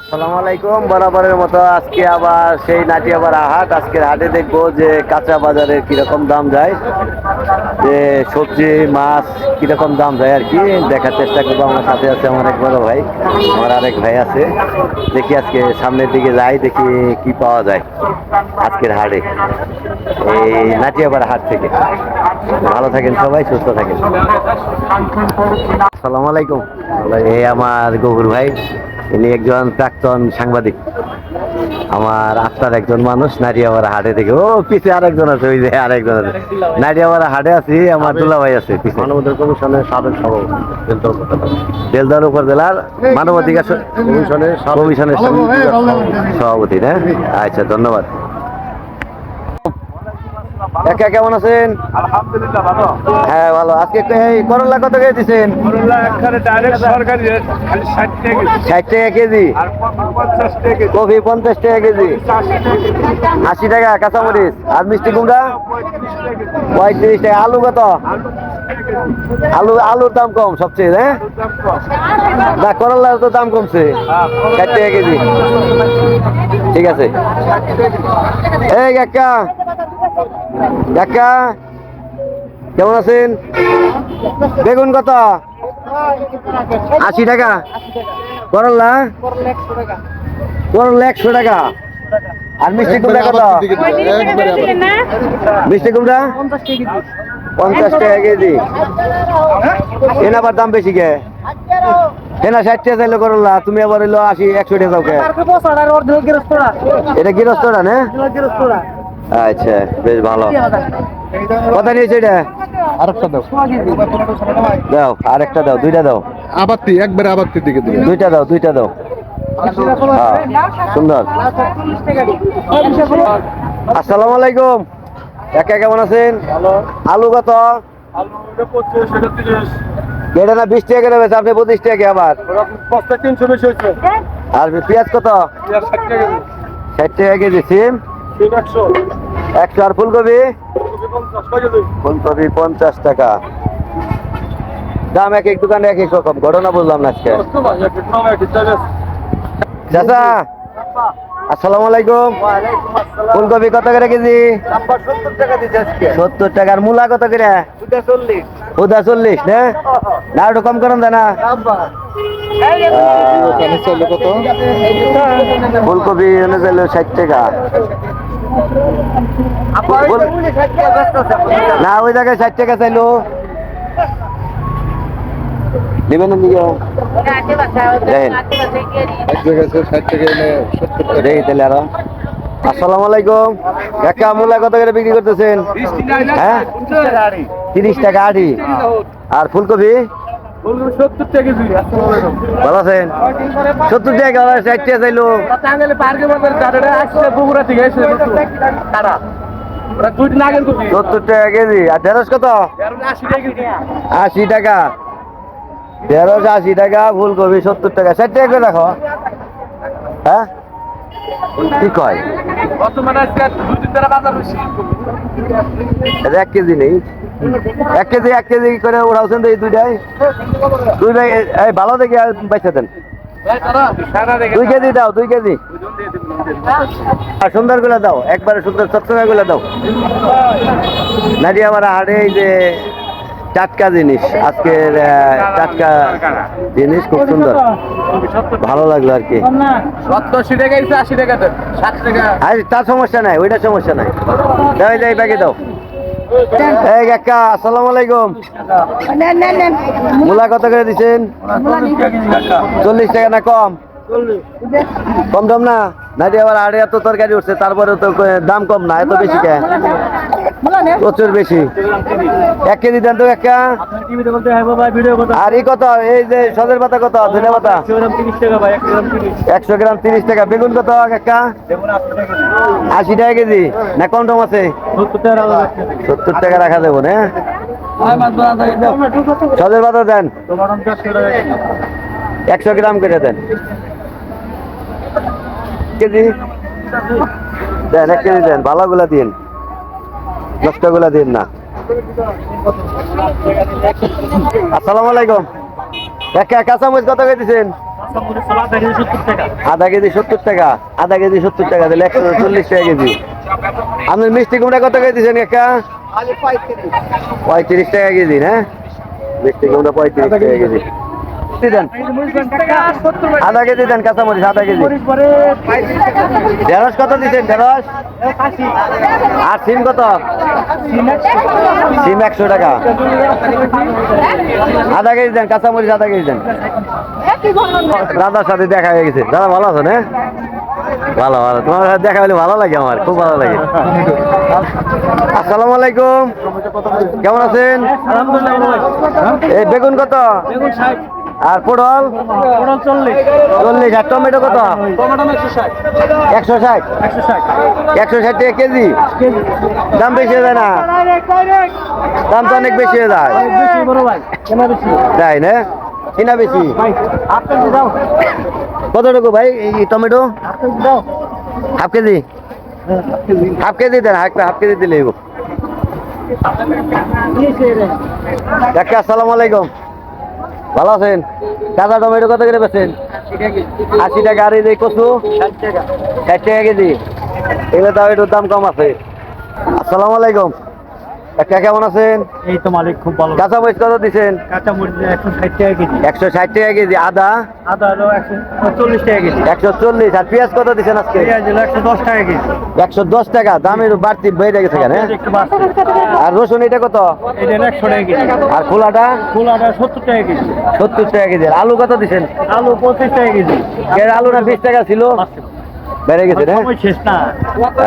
আসসালামু বরাবরের মতো আজকে আবার সেই নাটিয়াপাড়া হাট আজকের হাটে দেখব যে কাঁচা বাজারে কীরকম দাম যায়, যে সবজি, মাছ কীরকম দাম যায় আর কি। দেখার চেষ্টা করব, আমার সাথে আছে আমার এক বড় ভাই, আমার আরেক ভাই আছে। দেখি আজকে সামনের দিকে যাই, দেখি কি পাওয়া যায় আজকের হাটে, এই নাটিয়াপাড়া হাট থেকে। ভালো থাকেন সবাই, সুস্থ থাকেন। আসসালামু আলাইকুম। এই আমার গফুর ভাই ইনি একজন প্রাক্তন সাংবাদিক আমার আত্মার একজন মানুষ নারিয়াবাড়া হাটে থেকে ও পিছে আরেকজন আছে ওই যে আরেকজন আছে নারিয়াবাড়া হাটে আছি আমার দুলা ভাই আছে মানবাধিকার কমিশনের সাবেক সভাপতি বেলদার উপজেলার মানবাধিকার কমিশনের কমিশনের সভাপতি হ্যাঁ আচ্ছা ধন্যবাদ একা কেমন আছেন? আলহামদুলিল্লাহ ভালো। হ্যাঁ ভালো। আজকে এই করলা কত করে দিচ্ছেন করলা একখানে ডাইরেক্ট সরকারি রেট খালি ষাট টাকা কেজি। ষাট টাকা কেজি? আর পঞ্চাশ টাকা কেজি। কফি পঞ্চাশ টাকা কেজি? চারশো টাকা আশি টাকা কাঁচামরিচ। আর মিষ্টি কুমড়া? পঁয়ত্রিশ টাকা কেজি। পঁয়ত্রিশ টাকা। আলু কত? আলু কেজি আলুর দাম কম সবচেয়ে হ্যাঁ? না করলার তো দাম কমছে। ষাট টাকা কেজি। ঠিক আছে। এই কাকা। কাকা কেমন আছেন? বেগুন কত? আশি টাকা। করলা? করলা একশো টাকা। আর মিষ্টি কুমড়া কত? মিষ্টি কুমড়া? পঞ্চাশ টাকা কেজি। এনা আবার দাম বেশি কে? এনা ষাট টাকা চাইলো করলা তুমি আবার এলো আশি একশো টাকা এটা গৃহস্থরা না? আচ্ছা বেশ ভালো। কথা নিয়েছে এটা? আরেকটা দাও। দাও আরেকটা দাও দুইটা দাও। আবাত্তি একবারে আবাত্তির দিকে দুইটা দাও দুইটা দাও। হ্যাঁ, সুন্দর। আসসালামু আলাইকুম। একা কেমন আছেন? আলু কত? এটা না বিশ টাকা করে আপনি পঁচিশ টাকা আবার? আর পেঁয়াজ কত? ষাট টাকা কেজি সিম? একশো। আর ফুলকপি? ফুলকপি পঞ্চাশ টাকা। দাম এক এক দোকানে এক এক রকম। ঘটনা বুঝলাম না আজকে। চাচা আসসালামু আলাইকুম। ফুলকপি কত করে কেজি? সত্তর টাকা মূলা কত করে? চল্লিশ। উদা চল্লিশ না? না একটু কম করেন না ফুলকপি এনে চাইলো ষাট টাকা। না, ওই জায়গায় ষাট টাকা চাইলো। দিবেন তাহলে আসসালামু আলাইকুম। করে বিক্রি করতেছেন? হ্যাঁ? তিরিশ টাকা আড়ি। আর ফুলকপি? ভালো আছেন? সত্তর টাকা চাইলো। সত্তর টাকা কেজি। আর ঢেঁড়স কত? আশি টাকা ঢেঁড়স আশি টাকা ফুলকপি সত্তর টাকা। ষাট টাকা করে রাখো। হ্যাঁ? কি কয়? এক কেজি নেই। এক কেজি এক কেজি করে উড়াওছেন তো এই দুইটাই। দুই ভাই এই ভালো দেখে বাইসা দেন। দুই কেজি দাও দুই কেজি। আর সুন্দরগুলা দাও একবারে সুন্দর চকচকা গুলা দাও। নারী আমার হাড়ে এই যে টাটকা জিনিস আজকের টাটকা জিনিস খুব সুন্দর। ভালো লাগল আর কি। টাকা টাকা। আর তার সমস্যা নাই ওইটা সমস্যা নাই। দাও এই ব্যাগে দাও। এই কাকা আসসালামু আলাইকুম। মূলা কত করে দিচ্ছেন চল্লিশ টাকা না কম? কম দাম না? নাইটি আবার আড়ে এত তরকারি উঠছে তারপরে তো দাম কম না এত বেশি কে প্রচুর বেশি। এক কেজি দেন তো একটা টিভিতে বলতে হ্যাঁ আর এই কত? এই যে সদের পাতা কত? ধনে পাতা? একশো গ্রাম তিরিশ টাকা বেগুন কত একটা আশি টাকা। কেজি। না কম টম আছে? সত্তর টাকা রাখা দেবো না? সদের পাতা দেন। একশো গ্রাম করে দেন। কেজি? দেন এক কেজি দেন। ভালোগুলা দিন। নষ্টগুলা দিন না। আসসালামু আলাইকুম। এক কাঁচামরিচ কত করে আধা কেজি সত্তর টাকা, আধা কেজি সত্তর টাকা দিলে একশো চল্লিশ টাকা কেজি। আপনার মিষ্টি কুমড়া কত কেজি দিচ্ছেন একটা পঁয়ত্রিশ টাকা কেজি হ্যাঁ? মিষ্টি কুমড়া পঁয়ত্রিশ টাকা কেজি। কি দেন। আধা কেজি দেন, কাঁচামরিচ, আধা কেজি। ঢেঁড়স কত দিচ্ছেন ঢেঁড়স? আর সিম কত? সিম একশো টাকা। আধা কেজি দেন, কাঁচামরিচ আধা কেজি দেন। দাদার সাথে দেখা হয়ে গেছে। দাদা, ভালো আছেন হ্যাঁ ভালো ভালো। তোমার সাথে দেখা হলে ভালো লাগে আমার, খুব ভালো লাগে। আসসালামু আলাইকুম। কেমন আছেন? এই বেগুন কত? আর পটল? চল্লিশ। আর টমেটো কত? একশো ষাট। একশো ষাট? টাকা কেজি? দাম বেশি হয়ে যায় না? দাম তো অনেক বেশি হয়ে যায়। তাই না? কিনা বেশি? কতটুকু ভাই tomato? Half KG half KG? দেন হাফ হাফ কেজি দিলে। কাকা আসসালামু আলাইকুম। ভালো আছেন? কাঁচা টমেটো কত করে বেছেন আশি টাকা। আর এই কচু? ষাট টাকা। কেজি। এগুলো টমেটোর দাম কম আছে। আসসালামু আলাইকুম। কাকা কেমন আছেন? এই তো মালিক খুব ভালো। কাঁচা মরিচ কত দিচ্ছেন কাঁচা মরিচ একশো ষাট টাকা কেজি। একশো ষাট টাকা কেজি। আদা? আদা হলো একশো চল্লিশ টাকা কেজি। একশো চল্লিশ। আর পেঁয়াজ কত দিচ্ছেন আজকে? পেঁয়াজ হলো একশো দশ টাকা কেজি। একশো দশ টাকা। দামের বাড়তি বেড়ে গেছে কেন একটু আর রসুন এটা কত? এটা একশো টাকা কেজি। আর খোলাটা? খোলাটা সত্তর টাকা কেজি। সত্তর টাকা কেজি। আর আলু কত দিচ্ছেন আলু পঁচিশ টাকা কেজি। এর আলুটা বিশ টাকা ছিল। বেড়ে গেছে রে?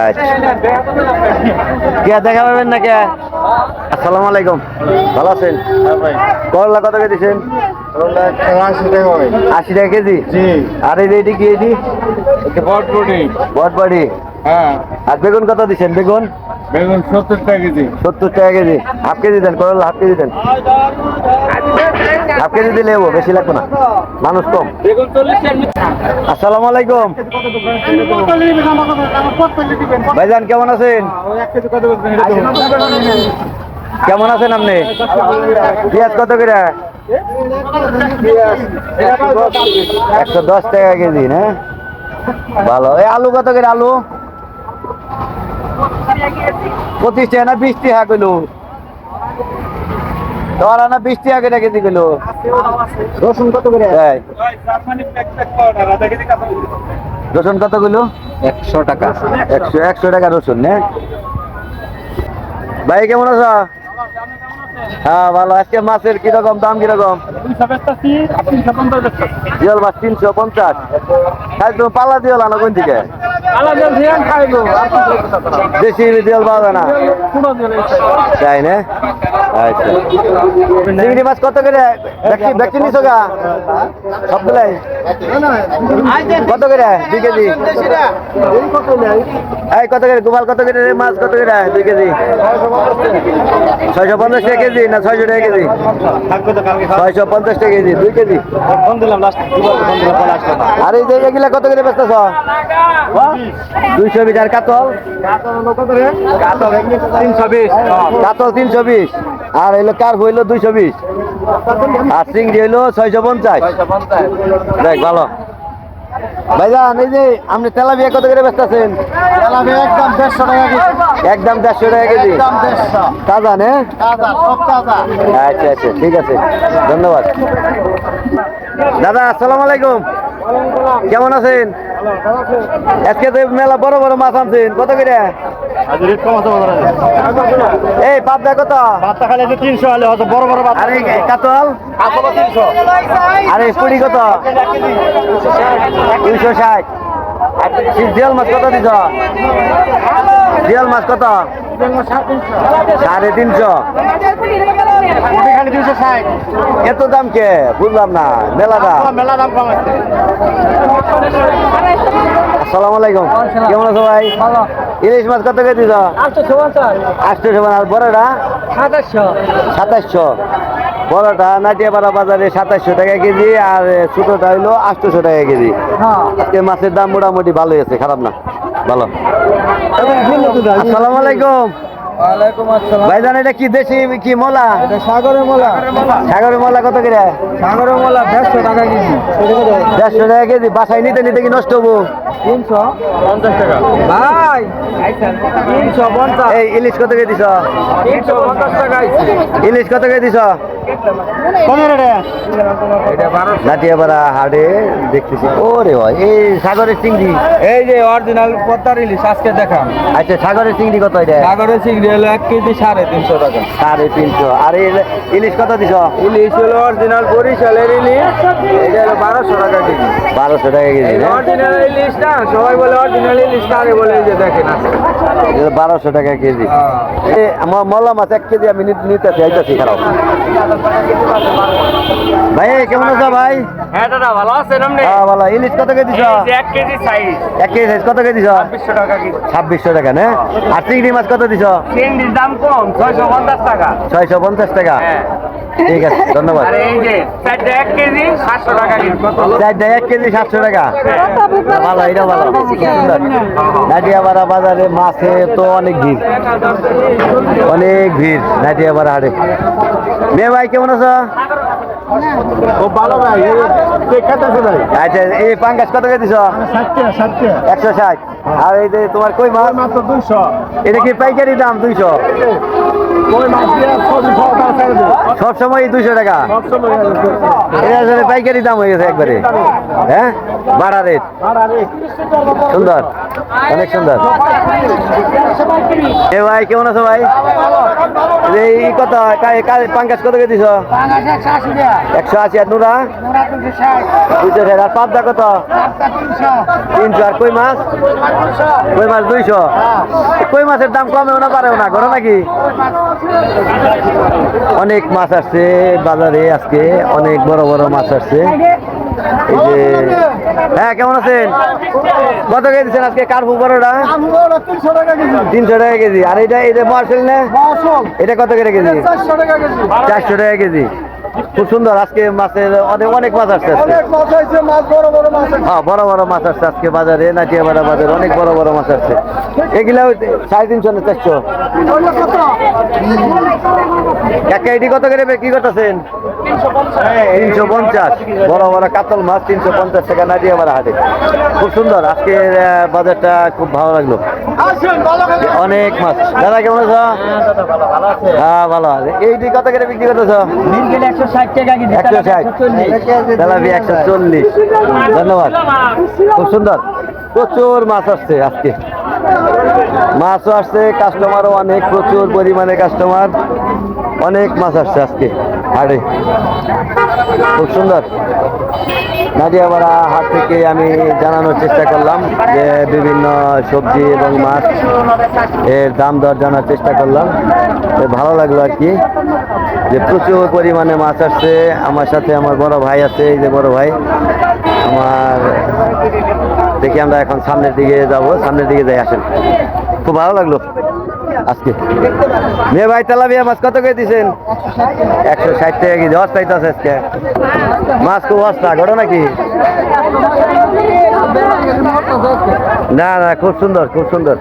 আচ্ছা। কে দেখা পাবেন না কে? আসসালামু আলাইকুম। ভালো আছেন? করলা কত কে দিচ্ছেন আশি টাকা হয় কেজি আর এটি কি এটি? বটবটি বটবটি হ্যাঁ। আর বেগুন কত দিচ্ছেন বেগুন? বেগুন সত্তর টাকা কেজি। সত্তর টাকা কেজি। হাফ কেজি দেন করলা হাফ কেজি দেন। হাফ কেজি দিলে হব বেশি লাগবে না। মানুষ কম। আসসালামু আলাইকুম। ভাইজান কেমন আছেন? কেমন আছেন আপনি? পেঁয়াজ কত করে? একশো দশ টাকা কেজি না? ভালো। এই আলু কত করে আলু? পঁচিশ টাকা না বিশ টাকা কিলো? তোমার না বিশ টাকা করে কেজি কিলো? রসুন কত করে? রসুন কত কিলো? একশো টাকা। একশো একশো টাকা রসুন না? ভাই কেমন আছো? হ্যাঁ ভালো। আজকে মাছের কীরকম দাম কীরকম? তিনশো পঞ্চাশ পাল্লা দিও না কোন দিকে? দেশি দিওল পাওয়া যায় না। তাই না? আচ্ছা। চিংড়ি মাছ কত করে? ব্যক্তি ব্যক্তি নিছো গা? সবগুলাই? কত করে? দুই কেজি। এই কত করে? গোপাল কত করে? মাছ কত করে? দুই কেজি। ছয়শো পঞ্চাশ টাকা কেজি না ছয়শো টাকা কেজি? ছয়শো পঞ্চাশ টাকা কেজি দুই কেজি। আর এই যে এগুলা কত করে বেচতেছ? দুইশো বিশ আর কাতল? কাতল তিনশো বিশ। আর হইল কার হইল দুইশো বিশ। আর চিংড়ি হইল ছয়শো পঞ্চাশ। দেখ ভালো। ভাইজান এই যে আপনি তেলাপিয়া কত করে বেচতেছেন? একদম দেড়শো টাকা কেজি। একদম চারশো টাকা কেজি? তাজা নে? আচ্ছা আচ্ছা ঠিক আছে। ধন্যবাদ। দাদা আসসালামু আলাইকুম। কেমন আছেন? আজকে তো মেলা বড় বড় মাছ আনছেন। কত করে? এই পাবদা কত? তিনশো হলে হয়তো বড় বড় আরে কাতল? আরে কুড়ি কত? দুইশো ষাট। জিয়াল মাছ কত দিছ? জিয়াল মাছ কত? সাড়ে তিনশো। এত দাম কে? বুঝলাম না। মেলা দাম। মেলা দাম কম আছে। আসসালামু আলাইকুম। কেমন আছো ভাই? ইলিশ মাছ কত করে দিছ আটশো আর বড়টা? সাতাশশো। বড়টা নাটিয়াপাড়া বাজারে সাতাশশো টাকা কেজি আর ছোটটা হইল আটশোশো টাকা কেজি। আজকে মাছের দাম মোটামুটি ভালোই আছে খারাপ না। ভালো। আসসালামু আলাইকুম। ভাইজান এটা কি দেশি কি মলা? এটা সাগরের মোলা। সাগরের মলা। কত করে? সাগরের মোলা দেড়শো টাকা কেজি। দেড়শো টাকা কেজি। বাসায় নিতে নিতে কি নষ্ট হব? তিনশো। পঞ্চাশ টাকা। ভাই তিনশো পঞ্চাশ। এই ইলিশ কত করে দিছ? তিনশো পঞ্চাশ টাকা ইলিশ কত করে দিছ? নাটিয়াপাড়া হাটে দেখতেছি। ওরে ভাই এই সাগরের চিংড়ি। এই যে অরিজিনাল পদ্মার ইলিশ আজকে দেখাম। আচ্ছা সাগরের চিংড়ি কত এটা? সাগরের চিংড়ি হলো এক কেজি সাড়ে তিনশো টাকা। সাড়ে তিনশো। আর ইলিশ কত দিছ? ইলিশ হলো অরিজিনাল বরিশালের ইলিশ এটা হলো বারোশো টাকা কেজি। বারোশো টাকা কেজি না অরিজিনাল ইলিশ না সবাই বলে অরিজিনাল ইলিশ কারে বলে যে দেখেন আছে। বারোশো টাকা কেজি। আমার মলা মাছ এক কেজি আমি নিতে চাইতেছি খারাপ। ভাই কেমন আছো ভাই? হ্যাঁ দাদা ভালো আছেন আপনি? হ্যাঁ ভালো। ইলিশ কত কেজি দিছ? এক কেজি সাইজ এক কেজি size কত কেজি দিছ? ছাব্বিশশো টাকা ছাব্বিশশো টাকা না? আর চিংড়ি মাছ কত দিছ? চিংড়ির দাম কম ছয়শো পঞ্চাশ টাকা। ছয়শো পঞ্চাশ টাকা? হ্যাঁ। ঠিক আছে ধন্যবাদ। আর এই যে চারটে এক কেজি সাতশো টাকা চারটা এক কেজি সাতশো টাকা? ভালো এটা ভালো। নাটিয়াপাড়া বাজারে মাছে তো অনেক ভিড়। অনেক ভিড় নাটিয়াপাড়া হাটে। মেয়ে ভাই কেমন আছো? আচ্ছা এই পাঙ্গাস কত করে দিছ ষাটটা ষাটটা। একশো ষাট। আর এই যে তোমার কই মাছ? দুইশো। এটা কি পাইকারি দাম দুইশো? ওই মাছ দিয়ে সবজি খাওয়া দাওয়া ছেড়ে দেবো। সব সময় দুইশো টাকা? এটা আসলে পাইকারি দাম হয়ে গেছে একবারে। হ্যাঁ? বাড়া রেট সুন্দর। অনেক সুন্দর। এ ভাই কেমন আছো ভাই? এই কত? কা- কা- পাঙ্গাস কত করে দিছ? একশো আশি আর নুরা? দুইশো ষাট। আর পাবদা কত? তিনশো। আর কই মাছ? কই মাছ দুইশো? কই মাছের দাম কমেও না পারেও না? ঘরে নাকি? অনেক মাছ আসছে বাজারে আজকে অনেক বড় বড় মাছ আসছে। হ্যাঁ কেমন আছেন? কত কেজি দিচ্ছেন আজকে কার্পু বড়টা তিনশো টাকা কেজি। তিনশো টাকা কেজি। আর এটা এটা মার্শাল না? এটা কত করে কেজি? চারশো টাকা কেজি। খুব সুন্দর। আজকে মাছের অনেক অনেক মাছ আসছে। হ্যাঁ বড় বড় মাছ আসছে আজকে বাজারে নাটিয়াপাড়া বাজারে অনেক বড় বড় মাছ আসছে। এগুলা সাড়ে তিনশো না চারশো? কাকা এটি কত করে বিক্রি করতেছেন? তিনশো পঞ্চাশ। বড় বড় কাতল মাছ। তিনশো পঞ্চাশ টাকা নাটিয়াপাড়া হাটে। খুব সুন্দর আজকের বাজারটা খুব ভালো লাগল। অনেক মাছ। দাদা কেমন আছো? হ্যাঁ ভালো আছে। এইটি কত করে বিক্রি করতেছো? একশো ষাট টাকা একশো ষাট। তেলাপি একশো চল্লিশ। ধন্যবাদ। খুব সুন্দর। প্রচুর মাছ আসছে আজকে। মাছও আসছে কাস্টমারও অনেক প্রচুর পরিমাণে কাস্টমার অনেক মাছ আসছে আজকে। হাটে। খুব সুন্দর। নাদিয়াপাড়া হাট থেকে আমি জানানোর চেষ্টা করলাম যে বিভিন্ন সবজি এবং মাছ এর দাম দর জানার চেষ্টা করলাম। ভালো লাগল আর কি যে প্রচুর পরিমাণে মাছ আসছে। আমার সাথে আমার বড় ভাই আছে, এই যে বড় ভাই। আমার দেখি আমরা এখন সামনের দিকে যাব, সামনের দিকে যাই আসেন। খুব ভালো লাগল। আজকে। মেয়ে ভাই তেলাপিয়া মাছ কত করে দিচ্ছেন একশো ষাট টাকা কেজি অস্থায়িত আছে আজকে। মাছ খুব অস্তা ঘটনা নাকি? না না, খুব সুন্দর খুব সুন্দর।